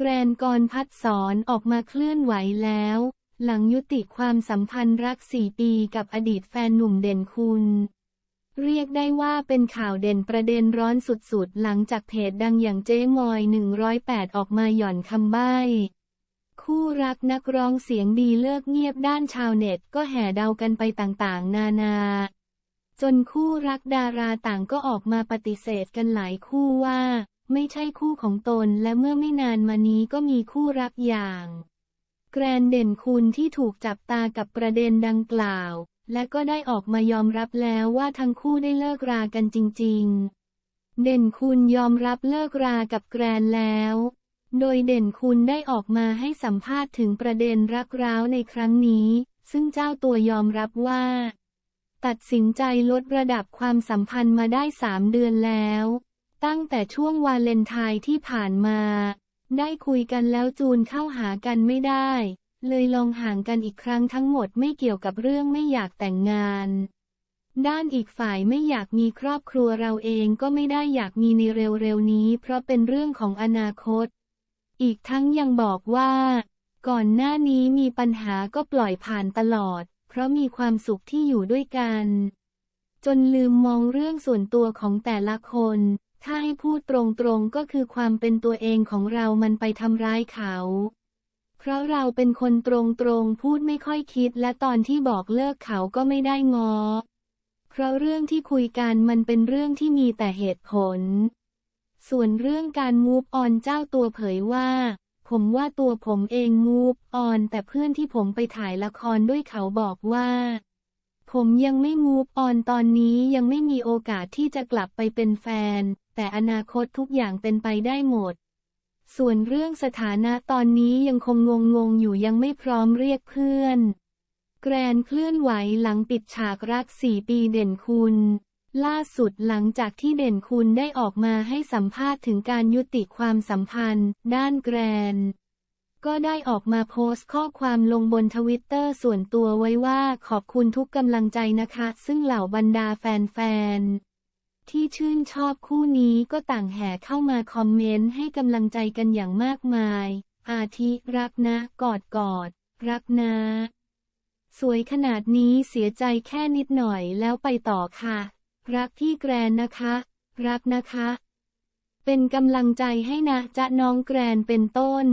แกรนกรพัดสอนออกมาเคลื่อนไหวแล้ว หลังยุติความสัมพันธ์รักสี่ปีกับอดีตแฟนหนุ่มเด่นคุณ เรียกได้ว่าเป็นข่าวเด่นประเด็นร้อนสุดๆ หลังจากเพจดังอย่างเจ๊มอย 108 ออกมาหย่อนคำใบ้คู่รักนักร้องเสียงดีเลิกเงียบด้านชาวเน็ตก็แห่เดากันไปต่างๆ นานา จนคู่รักดาราต่างก็ออกมาปฏิเสธกันหลายคู่ว่า ไม่ใช่คู่ของตนและเมื่อไม่นานมานี้ก็มีคู่รักอย่าง แกรนเด่นคุณที่ถูกจับตากับประเด็นดังกล่าว และก็ได้ออกมายอมรับแล้วว่าทั้งคู่ได้เลิกรากันจริง ๆ เด่นคุณยอมรับเลิกรากับแกรนแล้ว โดยเด่นคุณได้ออกมาให้สัมภาษณ์ถึงประเด็นรักร้าวในครั้งนี้ ซึ่งเจ้าตัวยอมรับว่า ตัดสินใจลดระดับความสัมพันธ์มาได้สามเดือนแล้ว ตั้งแต่ช่วงวาเลนไทน์ที่ผ่านมา ได้คุยกันแล้วจูนเข้าหากันไม่ได้ เลยลองห่างกันอีกครั้งทั้งหมดไม่เกี่ยวกับเรื่องไม่อยากแต่งงาน ด้านอีกฝ่ายไม่อยากมีครอบครัวเราเองก็ไม่ได้อยากมีในเร็วๆนี้ เพราะเป็นเรื่องของอนาคต อีกทั้งยังบอกว่า ก่อนหน้านี้มีปัญหาก็ปล่อยผ่านตลอด เพราะมีความสุขที่อยู่ด้วยกัน จนลืมมองเรื่องส่วนตัวของแต่ละคน ถ้าให้พูดตรงๆก็คือความเป็นตัวเองของเรามันไปทำร้ายเขา เพราะเราเป็นคนตรงๆพูดไม่ค่อยคิดและตอนที่บอกเลิกเขาก็ไม่ได้งอ เพราะเรื่องที่คุยกันมันเป็นเรื่องที่มีแต่เหตุผล ส่วนเรื่องการมูฟออนเจ้าตัวเผยว่า ผมว่าตัวผมเองมูฟออนแต่เพื่อนที่ผมไปถ่ายละครด้วยเขาบอกว่า ผมยังไม่มูฟออนตอนนี้ยังไม่มีโอกาสที่จะกลับไปเป็นแฟน แต่อนาคตทุกอย่างเป็นไปได้หมด ส่วนเรื่องสถานะตอนนี้ยังคงงงงๆอยู่ยังไม่พร้อมเรียกเพื่อน แกรนเคลื่อนไหวหลังปิดฉากรักสี่ปีเด่นคุณ ล่าสุดหลังจากที่เด่นคุณได้ออกมาให้สัมภาษณ์ถึงการยุติความสัมพันธ์ ด้านแกรน ก็ได้ออกมาโพสต์ข้อความลงบนทวิตเตอร์ส่วนตัวไว้ว่าขอบคุณทุกกำลังใจนะคะ ซึ่งเหล่าบรรดาแฟนๆ ที่ชื่นชอบคู่นี้ก็ต่างแห่เข้ามาคอมเมนต์ให้กำลังใจกันอย่างมากมาย อาทิรักนะ กอดกอด รักนะ สวยขนาดนี้เสียใจแค่นิดหน่อยแล้วไปต่อค่ะ รักพี่แกรนนะคะ รักนะคะ เป็นกำลังใจให้นะจะน้องแกรนเป็นต้น